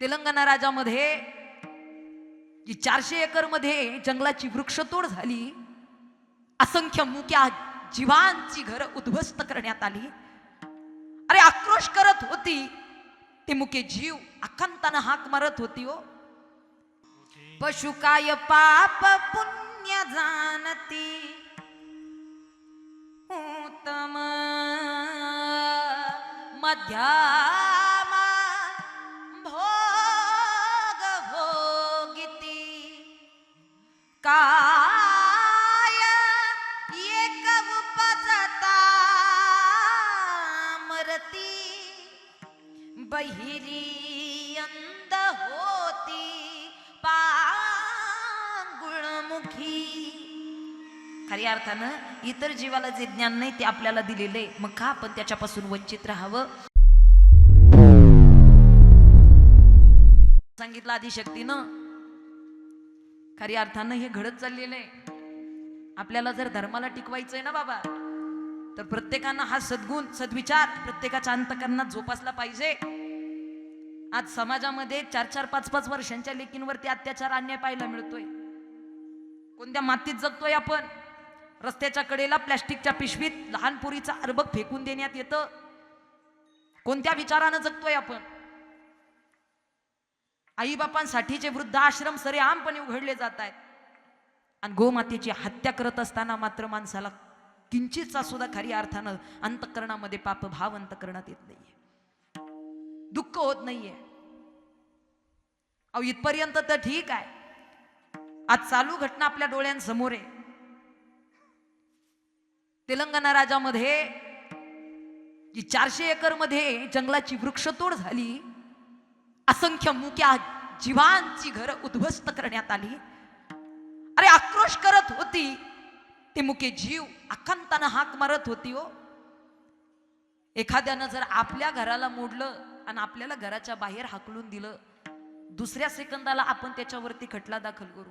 तेलंगणा राज्यामध्ये जी चारशे एकरमध्ये जंगलाची वृक्षतोड झाली असंख्य मुक्या जीवांची घर उद्ध्वस्त करण्यात आली. अरे आक्रोश करत होती. ते मुके जीव अखंतानं हाक मारत होती हो. पशु काय पाप पुण्य जाणती. उत्तम मध्या काय एक उपजता मरती बहिरी अंध होती पांगुळमुखी. खऱ्या अर्थानं इतर जीवाला जे ज्ञान नाही ते आपल्याला दिलेले मग का आपण त्याच्यापासून वंचित राहावं? सांगितलं आदिशक्तीनं खऱ्या अर्थानं हे घडत चाललेलं आहे. आपल्याला जर धर्माला टिकवायचंय ना बाबा तर प्रत्येकानं हा सद्गुण सद्विचार प्रत्येकाच्या अंतकरणात जोपासला पाहिजे. आज समाजामध्ये चार चार पाच पाच वर्षांच्या लेकींवरती अत्याचार अन्याय पाहायला मिळतोय. कोणत्या मातीत जगतोय आपण? रस्त्याच्या कडेला प्लॅस्टिकच्या पिशवीत लहान पोरीचा अर्बक फेकून देण्यात येतं. कोणत्या विचारानं जगतोय आपण? आईबापांसाठीचे वृद्ध आश्रम सरेआमपणे उघडले जात आहेत. आणि गोमातेची हत्या करत असताना मात्र माणसाला किंचितचा सुद्धा खरी अर्थानं अंतकरणामध्ये पाप भाव अंतकरणात येत नाहीये. दुःख होत नाहीये. अहो इथपर्यंत तर ठीक आहे. आज चालू घटना आपल्या डोळ्यांसमोर आहे. तेलंगणा राज्यामध्ये जी चारशे एकरमध्ये जंगलाची वृक्षतोड झाली असंख्य मुक्या जीवांची घर उद्ध्वस्त करण्यात आली. अरे आक्रोश करत होती. ते मुके जीव अखंतानं हाक मारत होती हो. एखाद्यानं जर आपल्या घराला मोडलं आणि आपल्याला घराच्या बाहेर हाकलून दिलं दुसऱ्या सेकंदाला आपण त्याच्यावरती खटला दाखल करू.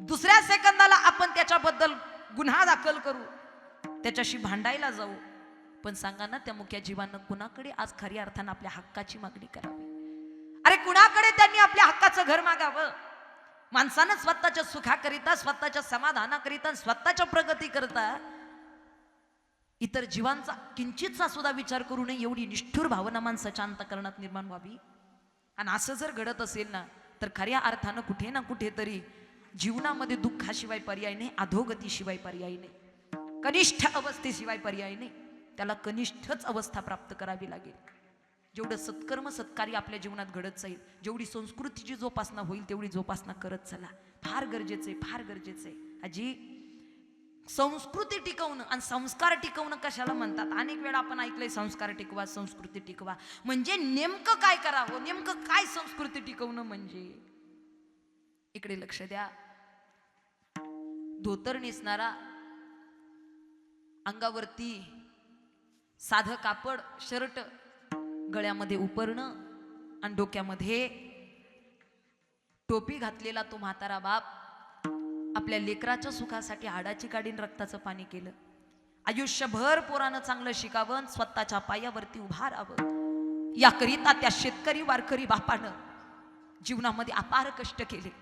दुसऱ्या सेकंदाला आपण त्याच्याबद्दल गुन्हा दाखल करू. त्याच्याशी भांडायला जाऊ. पण सांगा ना त्या मुख्या जीवानं कुणाकडे आज खऱ्या अर्थानं आपल्या हक्काची मागणी करावी? अरे कुणाकडे त्यांनी आपल्या हक्काचं घर मागावं? माणसानं स्वतःच्या सुखाकरिता स्वतःच्या समाधानाकरिता स्वतःच्या प्रगती करता इतर जीवांचा किंचितचा सुद्धा विचार करू नये एवढी निष्ठुर भावना माणसाच्या अंतकरणात निर्माण व्हावी. आणि असं जर घडत असेल ना तर खऱ्या अर्थानं कुठे ना कुठेतरी जीवनामध्ये दुःखाशिवाय पर्याय नाही अधोगतीशिवाय पर्याय नाही. कनिष्ठ अवस्थेशिवाय पर्याय नाही. त्याला कनिष्ठच अवस्था प्राप्त करावी लागेल. जेवढं सत्कर्म सत्कार्य आपल्या जीवनात घडत जाईल जेवढी संस्कृतीची जोपासना होईल तेवढी जोपासना करत चला. फार गरजेचं आहे फार गरजेचं आहे. आजी संस्कृती टिकवणं आणि संस्कार टिकवणं कशाला म्हणतात? अनेक वेळा आपण ऐकलंय संस्कार टिकवा संस्कृती टिकवा. म्हणजे नेमकं काय करावं? नेमकं काय संस्कृती टिकवणं म्हणजे? इकडे लक्ष द्या. धोतर नेसणारा अंगावरती साधं कापड शर्ट गळ्यामध्ये उपरणं आणि डोक्यामध्ये टोपी घातलेला तो म्हातारा बाप आपल्या लेकराच्या सुखासाठी हाडाची काढीन रक्ताचं पाणी केलं. आयुष्यभर पोरानं चांगलं शिकावं आणि स्वतःच्या पायावरती उभा राहावं. याकरिता त्या शेतकरी वारकरी बापानं जीवनामध्ये अपार कष्ट केले.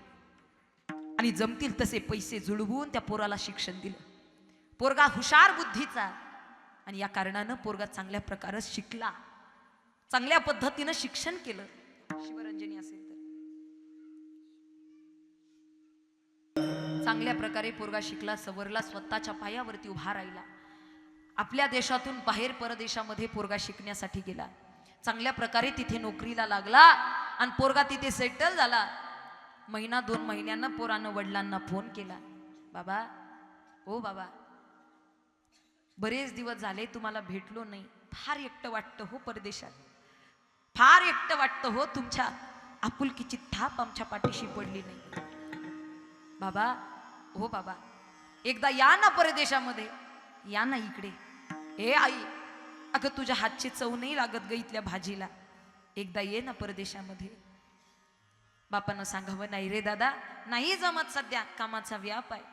आणि जमतील तसे पैसे जुळवून त्या पोराला शिक्षण दिलं. पोरगा हुशार बुद्धीचा आणि या कारणानं पोरगा चांगल्या प्रकारे शिकला. चांगल्या पद्धतीनं शिक्षण केलं. शिवरंजनी असेल तर. चांगल्या प्रकारे पोरगा शिकला सवरला स्वतःच्या पायावरती उभा राहिला. आपल्या देशातून बाहेर परदेशामध्ये पोरगा शिकण्यासाठी गेला. चांगल्या प्रकारे तिथे नोकरीला लागला आणि पोरगा तिथे सेटल झाला. महिना दोन महिन्यानं पोरानं वडिलांना फोन केला. बाबा ओ बाबा बरेच दिवस झाले तुम्हाला भेटलो नाही. फार एकटं वाटतं हो परदेशात. फार एकटं वाटतं हो तुमच्या आपुलकीची थाप आमच्या पाठीशी पडली नाही. बाबा हो बाबा एकदा या ना परदेशामध्ये या ना इकडे. हे आई अगं तुझ्या हातची चव नाही लागत ग इथल्या भाजीला. एकदा ये ना परदेशामध्ये. बापानं सांगावं नाही रे दादा नाही जमत सध्या कामाचा व्याप आहे.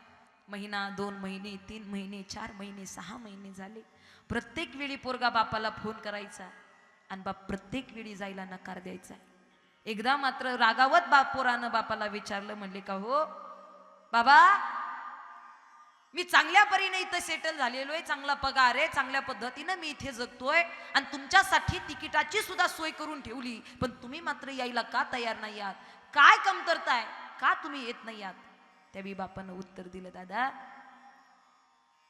महिना दोन महिने तीन महिने चार महिने सहा महिने झाले. प्रत्येक वेळी पोरगा बापाला फोन करायचा. आणि बाप प्रत्येक वेळी जायला नकार द्यायचा एकदा मात्र रागावत बाप पोरानं बापाला विचारलं म्हणले का हो? बाबा मी चांगल्या परीने इथं सेटल झालेलो आहे चांगला पगार आहे चांगल्या पद्धतीनं मी इथे जगतोय आणि तुमच्यासाठी तिकिटाची सुद्धा सोय करून ठेवली. पण तुम्ही मात्र यायला का तयार नाही आहात? काय कमतरताय का तुम्ही येत नाही आहात? त्यावेळी बापानं उत्तर दिलं दादा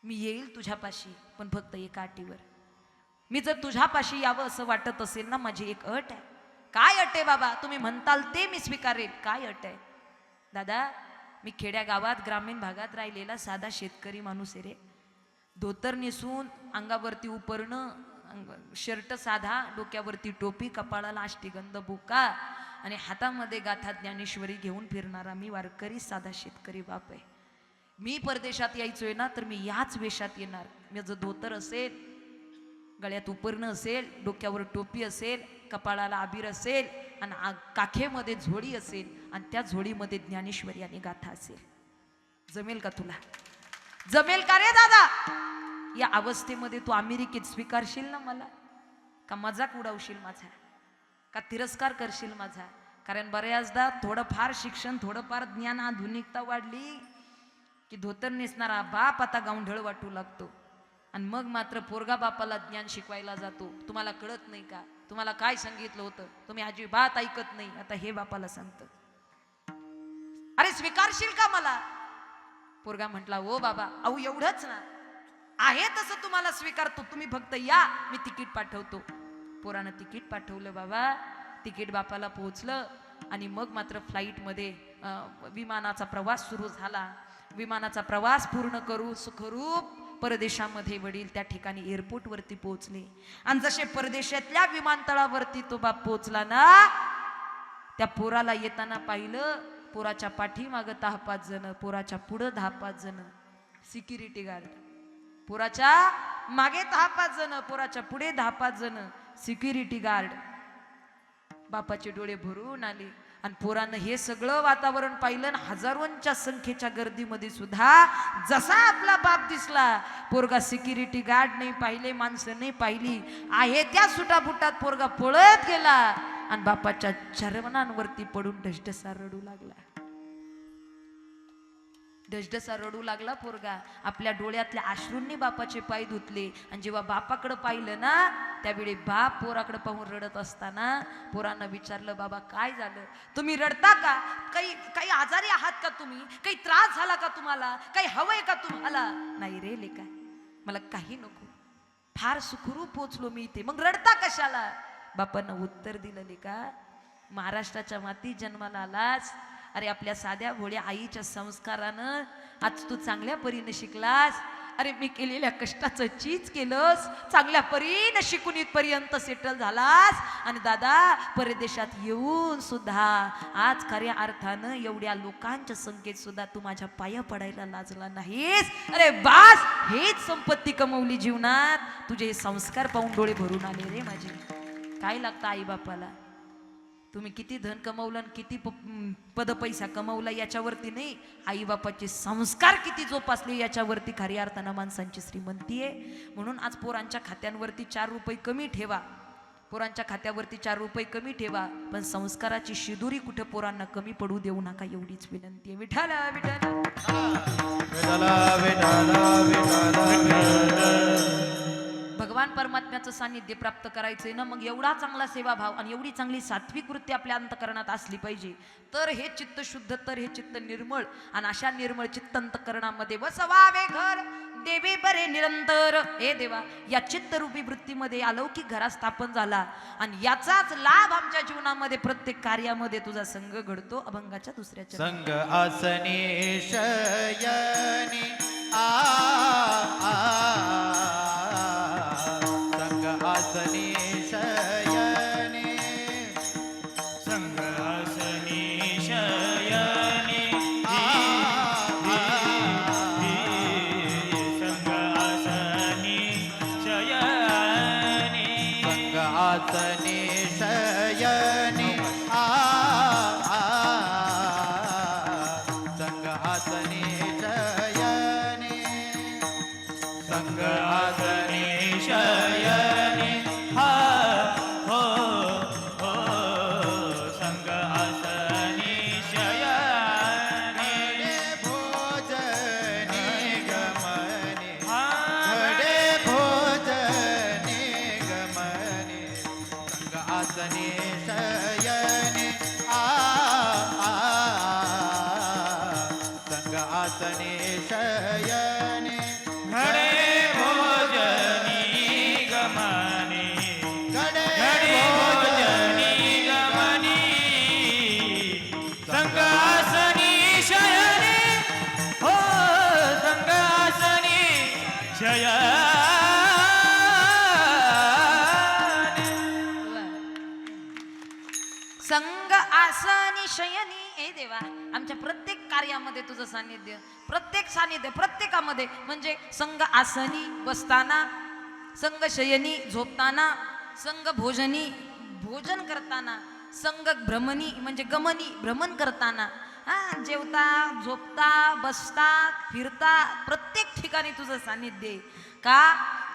मी येईल तुझ्यापाशी पण फक्त एका अटीवर. मी जर तुझ्यापाशी यावं असं वाटत असेल ना माझी एक अट आहे. काय अट आहे बाबा? तुम्ही म्हणताल ते मी स्वीकारेल काय अट आहे? दादा मी खेड्या गावात ग्रामीण भागात राहिलेला साधा शेतकरी माणूस आहे रे. धोतर नेसून अंगावरती उपरणं अंग- शर्ट साधा डोक्यावरती टोपी कपाळाला आष्टीगंध बुका आणि हातामध्ये गाथा ज्ञानेश्वरी घेऊन फिरणारा मी वारकरी साधा शेतकरी बाप आहे. मी परदेशात यायचोय ना तर मी याच वेशात येणार. माझं धोतर असेल गळ्यात उपरणं असेल डोक्यावर टोपी असेल कपाळाला आबीर असेल आणि आ- काखेमध्ये झोळी असेल आणि त्या झोळीमध्ये ज्ञानेश्वरी आणि गाथा असेल. जमेल का तुला? जमेल का रे दादा? या अवस्थेमध्ये तू अमेरिकेत स्वीकारशील ना मला? का मजाक उडावशील माझा? का तिरस्कार करशील माझा? कारण बऱ्याचदा थोडंफार शिक्षण थोडंफार ज्ञान आधुनिकता वाढली की धोतर नेसणारा बाप आता गावंढळ वाटू लागतो. आणि मग मात्र पोरगा बापाला ज्ञान शिकवायला जातो. तुम्हाला कळत नाही का? तुम्हाला काय सांगितलं होतं? तुम्ही अजिबात ऐकत नाही. आता हे बापाला सांगत. अरे स्वीकारशील का मला? पोरगा म्हटला ओ बाबा अहो एवढंच ना. आहे तसं तुम्हाला स्वीकारतो. तुम्ही फक्त या. मी तिकीट पाठवतो. पोरानं तिकीट पाठवलं बाबा. तिकीट बापाला पोहोचलं आणि मग मात्र फ्लाईटमध्ये विमानाचा प्रवास सुरू झाला. विमानाचा प्रवास पूर्ण करू सुखरूप परदेशामध्ये वडील त्या ठिकाणी एअरपोर्टवरती पोहोचले. आणि जसे परदेशातल्या विमानतळावरती तो बाप पोहोचला ना त्या पोराला येताना पाहिलं पोराच्या पाठीमागं दहा पाच जण पोराच्या पुढं दहा पाच जण. सिक्युरिटी गार्ड पोराच्या मागे दहा पाच जण पोराच्या पुढे दहा पाच जण. सिक्युरिटी गार्ड बापाचे डोळे भरून आले. आणि पोरानं हे सगळं वातावरण पाहिलं आणि हजारोंच्या संख्येच्या गर्दीमध्ये सुद्धा जसा आपला बाप दिसला पोरगा सिक्युरिटी गार्ड नाही पाहिले माणसं नाही पाहिली आहे त्या सुटाफुटात पोरगा पळत गेला आणि बापाच्या चरवणांवरती पडून ढसढसा रडू लागला. ढसढसा रडू लागला पोरगा. आपल्या डोळ्यातल्या अश्रूंनी बापाचे पाय धुतले. आणि जेव्हा बापाकडं पाहिलं ना त्यावेळी बाप पोराकडे पाहून रडत असताना पोरांना विचारलं बाबा काय झालं? तुम्ही रडता का? काही काही आजारी आहात का तुम्ही? काही त्रास झाला का तुम्हाला? काही हवंय का तुम्हाला? नाही रे लेका मला काही नको. फार सुखरूप पोचलो मी इथे. मग रडता कशाला? बापानं उत्तर दिलं लेका महाराष्ट्राच्या माती जन्माला आलाच अरे आपल्या साध्या भोळ्या आईच्या संस्कारानं आज तू चांगल्या परीनं शिकलास. अरे मी केलेल्या कष्टाचं चीज केलंस. चांगल्या परीनं शिकून इथपर्यंत सेटल झालास. आणि दादा परदेशात येऊन सुद्धा आज खऱ्या अर्थानं एवढ्या लोकांच्या संख्येत सुद्धा तू माझ्या पाया पडायला लाजला नाहीस. अरे बास! हेच संपत्ती कमवली जीवनात. तुझे हे संस्कार पाहून डोळे भरून आले रे माझे. काय लागतं आई बापाला? तुम्ही किती धन कमवलं आणि किती प- पद पैसा कमवला याच्यावरती नाही. आई बापाचे संस्कार किती जोपासले याच्यावरती खऱ्या अर्थानं माणसांची श्रीमंती आहे. म्हणून आज पोरांच्या खात्यांवरती चार रुपये कमी ठेवा. पोरांच्या खात्यावरती चार रुपये कमी ठेवा. पण संस्काराची शिदुरी कुठे पोरांना कमी पडू देऊ नका एवढीच विनंती आहे. विठाला विठाला विठाला विठाला भगवान परमात्म्याचं सानिध्य प्राप्त करायचंय ना मग एवढा चांगला सेवाभाव आणि एवढी चांगली सात्विक वृत्ती आपल्या अंतकरणात असली पाहिजे. तर हे चित्त शुद्ध तर हे चित्त निर्मळ आणि अशा निर्मळ चित्त अंतकरणामध्ये वसवावे घर. देवी बरे निरंतर. हे देवा या चित्तरूपी वृत्तीमध्ये अलौकिक घरा स्थापन झाला आणि याचाच लाभ आमच्या जीवनामध्ये प्रत्येक कार्यामध्ये तुझा संघ घडतो अभंगाच्या दुसऱ्या संघ संग आसने शयनी आ आ, संग आसने प्रत्येक कार्यामध्ये तुझं सानिध्य प्रत्येक सानिध्य प्रत्येकामध्ये म्हणजे संघ आसनी बसताना संघ शयनी झोपताना संघ भोजनी भोजन करताना संघ भ्रमणी म्हणजे गमनी भ्रमण करताना हा जेवता झोपता बसता फिरता प्रत्येक ठिकाणी तुझं सानिध्य का?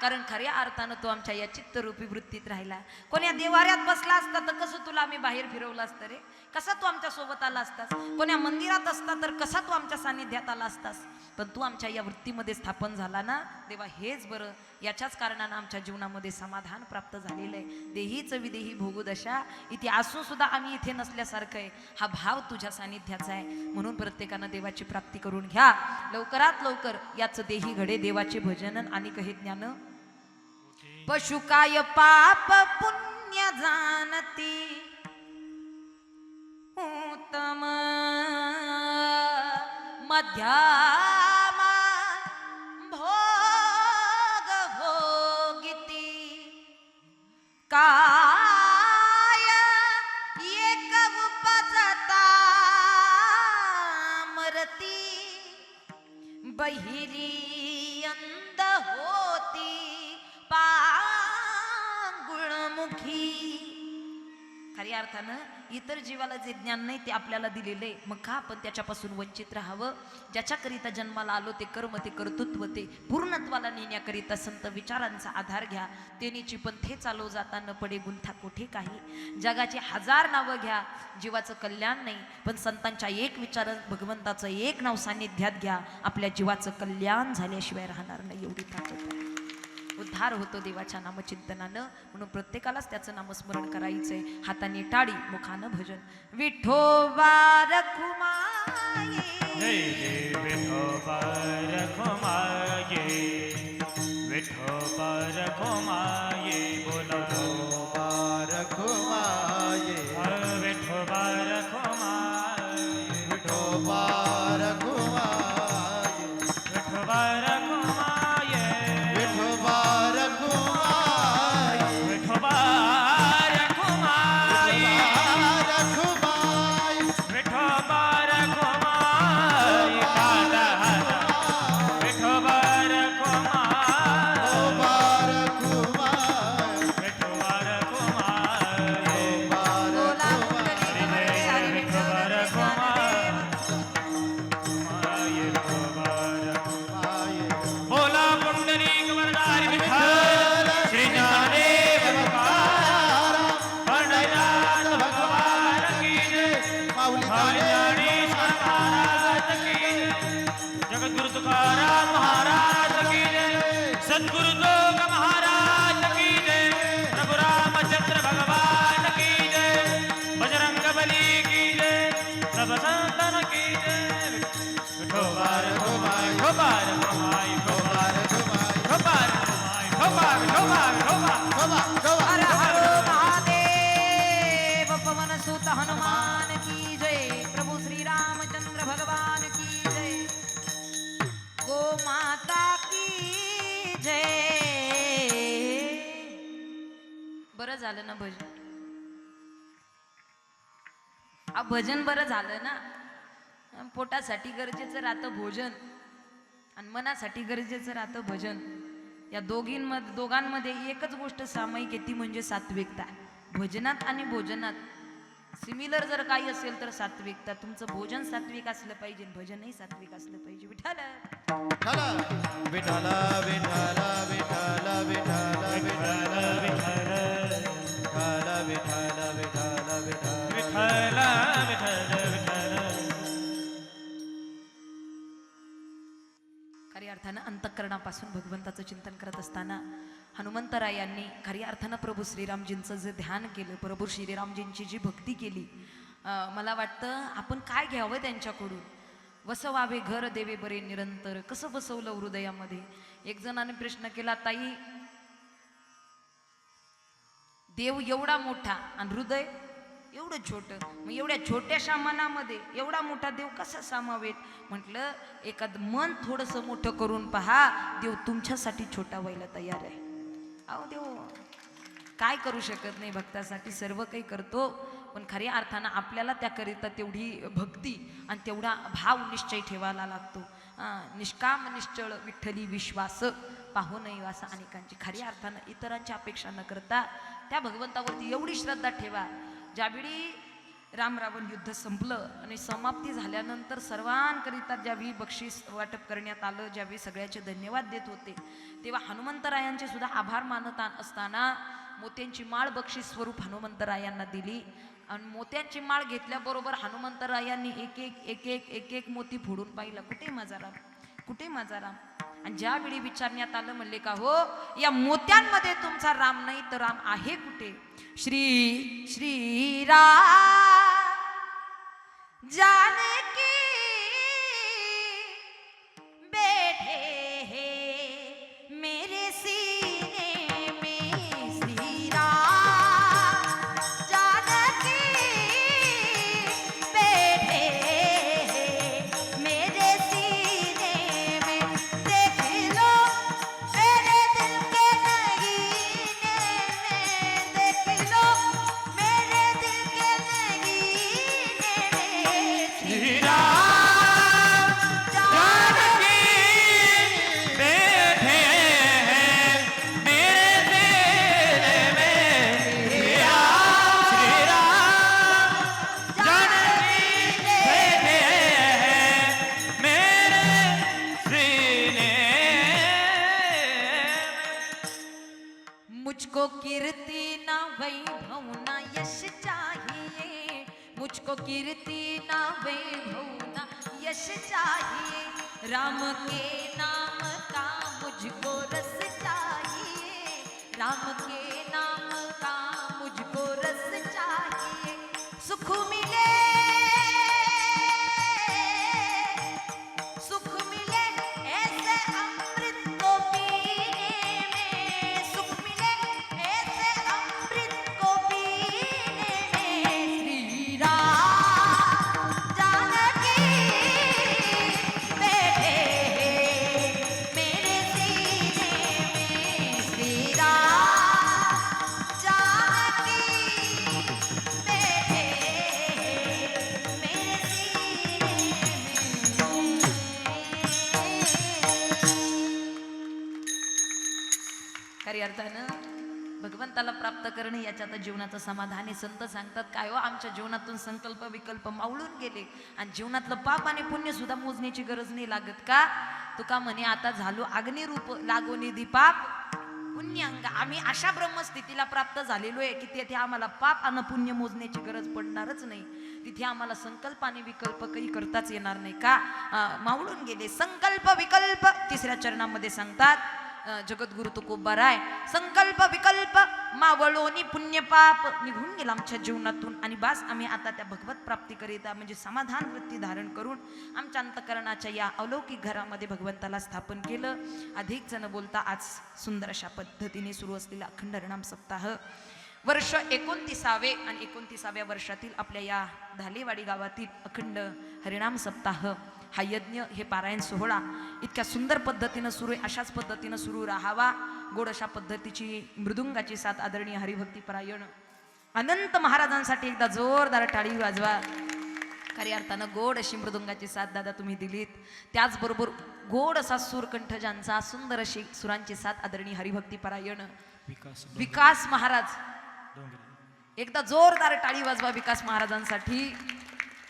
कारण खऱ्या अर्थानं तू आमच्या या चित्तरूपी वृत्तीत राहिला. कोण्या देवाऱ्यात बसला असता तर कसं तुला आम्ही बाहेर फिरवलं असतं रे? कसा तू आमच्यासोबत आला असतास? कोण्या मंदिरात असता तर कसा तू आमच्या सानिध्यात आला असतास? पण तू आमच्या या वृत्तीमध्ये स्थापन झाला ना? देवा हेच बरं. याच्याच कारणानं आमच्या जीवनामध्ये समाधान प्राप्त झालेलं आहे. देहीच विदेही भोगुदशा. इथे असून सुद्धा आम्ही इथे नसल्यासारखं आहे. हा भाव तुझ्या सानिध्याचा आहे. म्हणून प्रत्येकानं देवाची प्राप्ती करून घ्या. लवकरात लवकर याचं देही घडे. देवाचे भजन आणि कहे ज्ञान पशु काय पाप पुण्य जाणती. उत्तम मध्यामा भोग भोगिती. काय एक उपजता मरती बहिरी अंध होती. पा मोठी खऱ्या अर्थानं इतर जीवाला जे ज्ञान नाही ते आपल्याला दिलेलं आहे. मग का आपण त्याच्यापासून वंचित राहावं? ज्याच्याकरिता जन्माला आलो ते कर्म ते कर्तृत्व ते पूर्णत्वाला नेण्याकरिता संत विचारांचा आधार घ्या. तेनीची थे चालव जाताना पडे गुंथा कोठे काही? जगाचे हजार नावं घ्या. जीवाचं कल्याण नाही पण संतांच्या एक विचार भगवंताचं एक नाव सान्निध्यात घ्या. आपल्या जीवाचं कल्याण झाल्याशिवाय राहणार नाही एवढी ताकद. उद्धार होतो देवाच्या नामचिंतनानं. म्हणून प्रत्येकालाच त्याचं नामस्मरण करायचंय. हाताने टाळी मुखानं भजन. विठोबा रखुमाये. विठोबा रखुमाये. विठोबा रखुमाये बोला बरं झालं ना भजन? आ भजन बरं झालं ना? पोटासाठी गरजेचं राहतं भोजन. आणि मनासाठी गरजेचं राहतं भजन. या दोघींमध्ये दोघांमध्ये एकच गोष्ट सामायिक आहे ती म्हणजे सात्विकता. भजनात आणि भोजनात. सिमिलर जर काही असेल तर सात्विकता. तुमचं भोजन सात्विक असलं पाहिजे भजनही सात्विक असलं पाहिजे. विठाला विठाला विठाला अंतःकरणापासून भगवंताचं चिंतन करत असताना हनुमंतराय यांनी खऱ्या अर्थानं प्रभू श्रीरामजींचं जे ध्यान केलं प्रभू श्रीरामजींची जी भक्ती केली मला वाटतं आपण काय घ्यावं त्यांच्याकडून? वसवावे घर देवे बरे निरंतर कसं बसवलं हृदयामध्ये? एक जणाने प्रश्न केला ताई देव एवढा मोठा आणि हृदय एवढं छोटं. मग एवढ्या छोट्याशा मनामध्ये एवढा मोठा देव कसा सामावेत? म्हटलं एखाद मन थोडंसं मोठं करून पहा देव तुमच्यासाठी छोटा व्हायला तयार आहे. अहो देव काय करू शकत नाही भक्तासाठी सर्व काही करतो पण खऱ्या अर्थानं आपल्याला त्याकरिता तेवढी भक्ती आणि तेवढा भाव निश्चय ठेवायला लागतो. निष्काम निश्चळ विठ्ठली विश्वास पाहू नये असं अनेकांची खऱ्या अर्थानं इतरांची अपेक्षा न करता त्या भगवंतावरती एवढी श्रद्धा ठेवा. ज्यावेळी रामरावण युद्ध संपलं आणि समाप्ती झाल्यानंतर सर्वांकरिता ज्यावेळी बक्षीस वाटप करण्यात आलं ज्यावेळी सगळ्याचे धन्यवाद देत होते तेव्हा हनुमंतरायांचे सुद्धा आभार मानत असताना मोत्यांची माळ बक्षीस स्वरूप हनुमंतरायांना दिली. आणि मोत्यांची माळ घेतल्याबरोबर हनुमंतरायांनी एक एक एक एक एक एक मोती फोडून पाहिला. कुठे माझा राम? कुठे माझा राम? आणि ज्यावेळी विचारण्यात आलं म्हणले का हो या मोत्यांमध्ये तुमचा राम नाही तर राम आहे कुठे? श्री श्री राम. जानकी राम के संकल्पाला प्राप्त करणे याच्यात जीवनाचं समाधान आहे. संत सांगतात काय हो आमच्या जीवनातून संकल्प विकल्प मावळून गेले. आणि जीवनातलं पाप आणि पुण्य सुद्धा मोजण्याची गरज नाही लागत का? तुका म्हणे आता झालो अग्निरूप लागो निधी पाप पुण्यांग. आम्ही अशा ब्रह्मस्थितीला प्राप्त झालेलो आहे की तेथे आम्हाला पाप आणि पुण्य मोजण्याची गरज पडणारच नाही. तिथे आम्हाला संकल्प आणि विकल्प काही करताच येणार नाही का? मावळून गेले. संकल्प विकल्प तिसऱ्या चरणामध्ये सांगतात जगद्गुरु जगद्गुरु तुकोबाराय संकल्प विकल्प मावळोनी पुण्यपाप निघून गेला आमच्या जीवनातून. आणि बास आम्ही आता त्या भगवत प्राप्तीकरिता म्हणजे समाधान वृत्ती धारण करून आमच्या अंतकरणाच्या या अलौकिक घरामध्ये भगवंताला स्थापन केलं. अधिक जण बोलता आज सुंदर अशा पद्धतीने सुरू असलेला अखंड रणाम सप्ताह. वर्ष एकोणतीसावे आणि एकोणतीसाव्या वर्षातील आपल्या या धालेवाडी गावातील अखंड हरिणाम सप्ताह हा यज्ञ हे पारायण सोहळा इतक्या सुंदर पद्धतीनं सुरू आहे. अशाच पद्धतीनं सुरू राहावा. गोड अशा पद्धतीची मृदुंगाची साथ आदरणीय हरिभक्ती परायण अनंत महाराजांसाठी एकदा जोरदार टाळी वाजवा. खऱ्या अर्थानं गोड अशी मृदुंगाची साथ दादा तुम्ही दिलीत. त्याचबरोबर गोड असा सूरकंठ ज्यांचा सुंदर अशी सुरांची साथ आदरणीय हरिभक्ती परायण विकास विकास महाराज एकदा जोरदार टाळी वाजवा विकास महाराजांसाठी.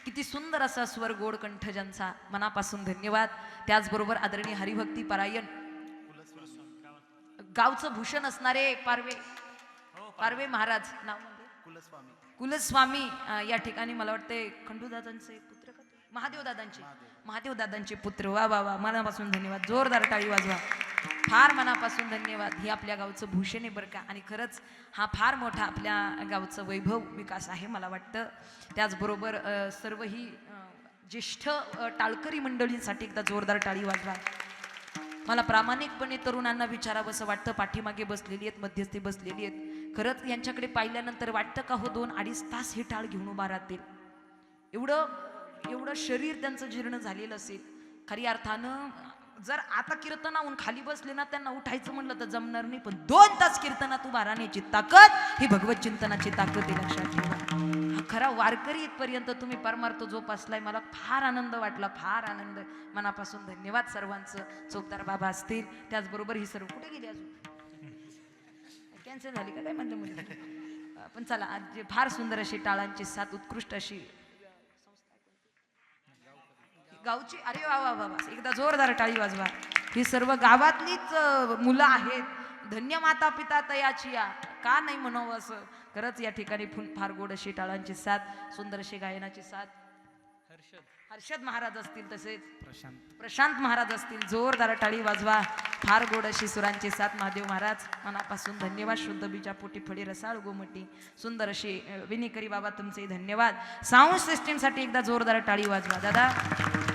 किती सुंदर असा स्वर गोड कंठ ज्यांचा मनापासून धन्यवाद. त्याचबरोबर आदरणीय हरिभक्ती परायण. गावचं भूषण असणारे पारवे पारवे. महाराज नाव म्हणजे? कुलस्वामी. कुलस्वामी या ठिकाणी मला वाटते खंडूदादांचे पुत्र का ते? महादेवदादांचे. महादेवदादांचे पुत्र. वा वा वा. मनापासून धन्यवाद. जोरदार टाळी वाजवा. फार मनापासून धन्यवाद. ही आपल्या गावचं भूषण आहे बरं का. आणि खरंच हा फार मोठा आपल्या गावचं वैभव विकास आहे मला वाटतं. त्याचबरोबर सर्व ही ज्येष्ठ टाळकरी मंडळींसाठी एकदा जोरदार टाळी वाजवा. मला प्रामाणिकपणे तरुणांना विचारावंसं वाटतं. पाठीमागे बसलेली आहेत मध्यस्थी बसलेली आहेत. खरंच यांच्याकडे पाहिल्यानंतर वाटतं का हो दोन अडीच तास हे टाळ घेऊन उभा राहतील? एवढं एवढं शरीर त्यांचं जीर्ण झालेलं असेल. खरी अर्थानं जर आता कीर्तनाहून खाली बसले ना त्यांना उठायचं म्हणलं तर जमणार नाही पण दोन तास कीर्तनात उभा राहण्याची ताकद ही भगवत चिंतनाची ताकद आहे लक्षात ठेवा. खरा वारकरी इथपर्यंत तुम्ही परमार्थ जोपासलाय मला फार आनंद वाटला फार आनंद. मनापासून धन्यवाद सर्वांचं. चोपदार बाबा असतील त्याचबरोबर ही सर्व कुठे गेली अजून? कॅन्सल झाली का? काय म्हणलं मुली पण चला आज फार सुंदर अशी टाळांची साथ उत्कृष्ट अशी गावची अरे वा वा वा एकदा जोरदार टाळी वाजवा. ही सर्व गावातलीच मुलं आहेत. धन्य माता पिता तयाची या. का नाही म्हणावं असं? खरंच या ठिकाणी फुल फार गोड अशी टाळांची साथ सुंदर अशी गायनाची साथ. हर्षद. महाराज असतील तसेच. प्रशांत. प्रशांत महाराज असतील. जोरदार टाळी वाजवा. फार गोड अशी सुरांची साथ महादेव महाराज. मनापासून धन्यवाद. शुद्ध बीजा पोटी फळी रसाळ गोमटी. सुंदर अशी विनीकरी बाबा तुमचे धन्यवाद. साऊंड सिस्टीमसाठी एकदा जोरदार टाळी वाजवा. दादा.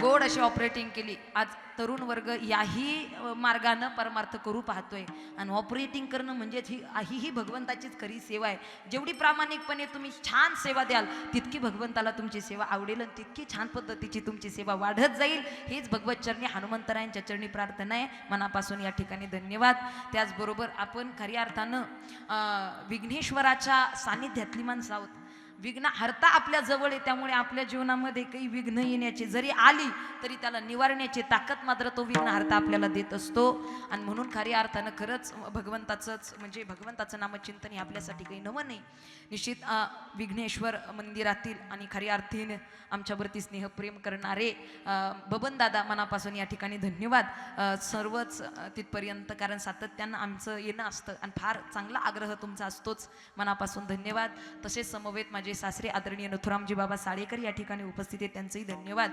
गोड अशी ऑपरेटिंग केली. आज तरुण वर्ग याही मार्गानं परमार्थ करू पाहतोय. आणि ऑपरेटिंग करणं म्हणजेच ही ही ही भगवंताचीच खरी सेवा आहे. जेवढी प्रामाणिकपणे तुम्ही छान सेवा द्याल तितकी भगवंताला तुमची सेवा आवडेल आणि तितकी छान पद्धतीची तुमची सेवा वाढत जाईल. हीच भगवत चरणी हनुमंतरायांच्या चरणी प्रार्थना आहे. मनापासून या ठिकाणी धन्यवाद. त्याचबरोबर आपण खऱ्या अर्थानं विघ्नेश्वराच्या सानिध्यातली माणसं आहोत. विघ्न हरता आपल्या जवळ आहे त्यामुळे आपल्या जीवनामध्ये काही विघ्न येण्याची जरी आली तरी त्याला निवारण्याची ताकद मात्र तो विघ्न हरता आपल्याला देत असतो. आणि म्हणून खऱ्या अर्थानं खरंच भगवंताचंच म्हणजे भगवंताचं नामचिंतन हे आपल्यासाठी काही नवं नाही. निश्चित विघ्नेश्वर मंदिरातील आणि खऱ्या अर्थीनं आमच्यावरती स्नेहप्रेम करणारे बबन बबनदादा मनापासून या ठिकाणी धन्यवाद. सर्वच तिथपर्यंत कारण सातत्यानं आमचं येणं असतं आणि फार चांगला आग्रह तुमचा असतोच. मनापासून धन्यवाद. तसेच समवेत माझे सासरे आदरणीय नथुरामजी बाबा साळेकर या ठिकाणी उपस्थित आहेत. त्यांचंही धन्यवाद.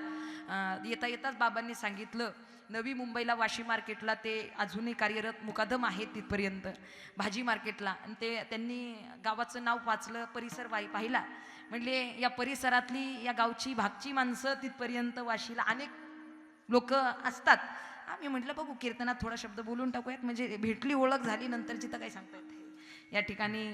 येता येताच बाबांनी सांगितलं नवी मुंबईला वाशी मार्केटला ते अजूनही कार्यरत मुकादम आहेत तिथपर्यंत भाजी मार्केटला. आणि ते त्यांनी गावाचं नाव वाचलं परिसर वाई पाहिला. म्हणजे या परिसरातली या गावची भागची माणसं तिथपर्यंत वाशीला अनेक लोक असतात. आम्ही म्हटलं बघू कीर्तनात थोडा शब्द बोलून टाकूयात. म्हणजे भेटली ओळख झाली नंतर जिथं काही सांगता येते या ठिकाणी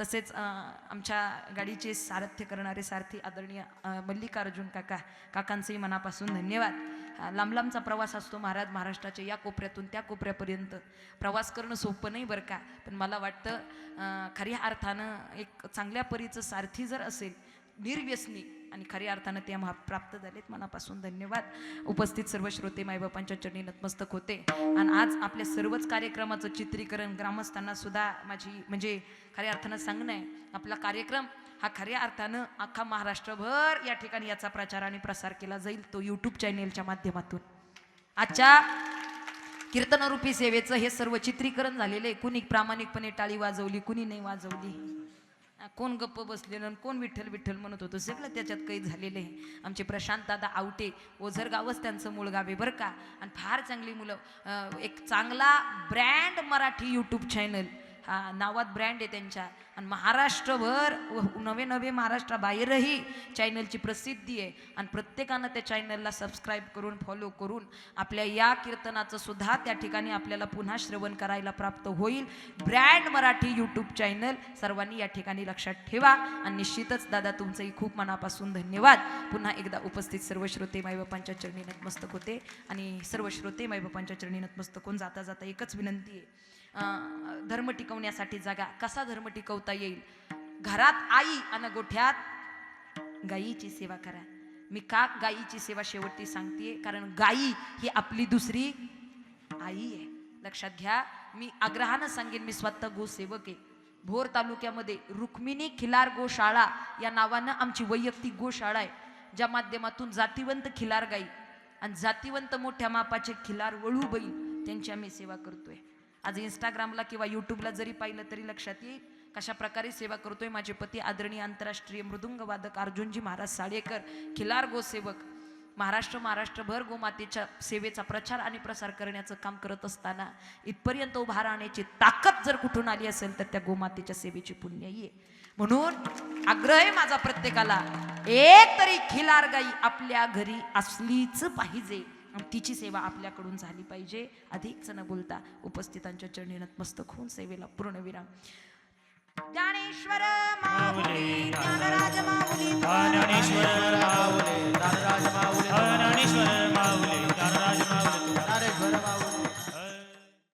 तसेच आमच्या गाडीचे सारथ्य करणारे सारथी आदरणीय मल्लिकार्जुन काका काकांचंही मनापासून धन्यवाद. लांबलांबचा लांब लांबचा प्रवास असतो महाराज महाराष्ट्राच्या या कोपऱ्यातून त्या कोपऱ्यापर्यंत. प्रवास करणं सोपं नाही बरं का पण मला वाटतं खऱ्या अर्थानं एक चांगल्या परीचं सारथी जर असेल निर्व्यसनी आणि खऱ्या अर्थानं ते आम्हाला प्राप्त झालेत. मनापासून धन्यवाद. उपस्थित सर्व श्रोते माईबापांच्या चरणी नतमस्तक होते. आणि आज आपल्या सर्वच कार्यक्रमाचं चित्रीकरण ग्रामस्थांना सुद्धा माझी म्हणजे खऱ्या अर्थानं सांगणं आहे. आपला कार्यक्रम हा खऱ्या अर्थानं अख्खा महाराष्ट्रभर या ठिकाणी याचा प्रचार आणि प्रसार केला जाईल. तो यूट्यूब चॅनेलच्या माध्यमातून. आजच्या कीर्तनरूपी सेवेचं हे सर्व चित्रीकरण झालेलं आहे. कुणी प्रामाणिकपणे टाळी वाजवली कुणी नाही वाजवली. कोण गप्प बसलेलं आणि कोण विठ्ठल विठ्ठल म्हणत होतं सगळं त्याच्यात काही झालेलं आहे. आमचे प्रशांत दादा आवटे ओझरगावच त्यांचं मूळ गाव आहे बरं का. आणि फार चांगली मुलं एक चांगला ब्रँड मराठी यूट्यूब चॅनल नावात ब्रँड आहे त्यांच्या. आणि महाराष्ट्रभर नवे नवे महाराष्ट्राबाहेरही चॅनलची प्रसिद्धी आहे. आणि प्रत्येकानं त्या चॅनलला सबस्क्राईब करून फॉलो करून आपल्या या कीर्तनाचं सुद्धा त्या ठिकाणी आपल्याला पुन्हा श्रवण करायला प्राप्त होईल. ब्रँड मराठी यूट्यूब चॅनल सर्वांनी या ठिकाणी लक्षात ठेवा. आणि निश्चितच दादा तुमचंही खूप मनापासून धन्यवाद. पुन्हा एकदा उपस्थित सर्व श्रोते माईबापांच्या चरणी नतमस्तक होते. आणि सर्व श्रोते माईबापांच्या चरणी नतमस्तक होऊन जाता जाता एकच विनंती आहे. धर्म टिकवण्यासाठी जागा. कसा धर्म टिकवता येईल? घरात आई आणि गोठ्यात गायीची सेवा करा. मी का गायीची सेवा शेवटी सांगतेय? कारण गायी ही आपली दुसरी आई आहे. लक्षात घ्या मी आग्रहानं सांगेन मी स्वतः गोसेवक आहे. भोर तालुक्यामध्ये रुक्मिणी खिलार गोशाळा या नावानं आमची वैयक्तिक गोशाळा आहे ज्या माध्यमातून जातीवंत खिलार गाई आणि जातीवंत मोठ्या मापाचे खिलार वळू बैल त्यांची आम्ही सेवा करतोय. आज इंस्टाग्रामला किंवा यूट्यूबला जरी पाहिलं तरी लक्षात येईल कशा प्रकारे सेवा करतोय माझे पती आदरणीय आंतरराष्ट्रीय मृदुंग वादक अर्जुनजी महाराज साडेकर खिलार गोसेवक. महाराष्ट्र महाराष्ट्रभर गोमातेच्या सेवेचा प्रचार आणि प्रसार करण्याचं काम करत असताना इथपर्यंत उभा राहण्याची ताकद जर कुठून आली असेल तर त्या गोमातेच्या सेवेची पुण्य आहे म्हणून आग्रह आहे माझा प्रत्येकाला एक तरी खिलार गाई आपल्या घरी असलीच पाहिजे. तिची सेवा आपल्याकडून झाली पाहिजे. अधिक न बोलता उपस्थितांच्या चरणी नतमस्तक होऊन सेवेला पूर्णविराम ज्ञानेश्वर माऊली ज्ञानराज माऊली ज्ञानेश्वर माऊली ज्ञानराज माऊली ज्ञानेश्वर माऊली.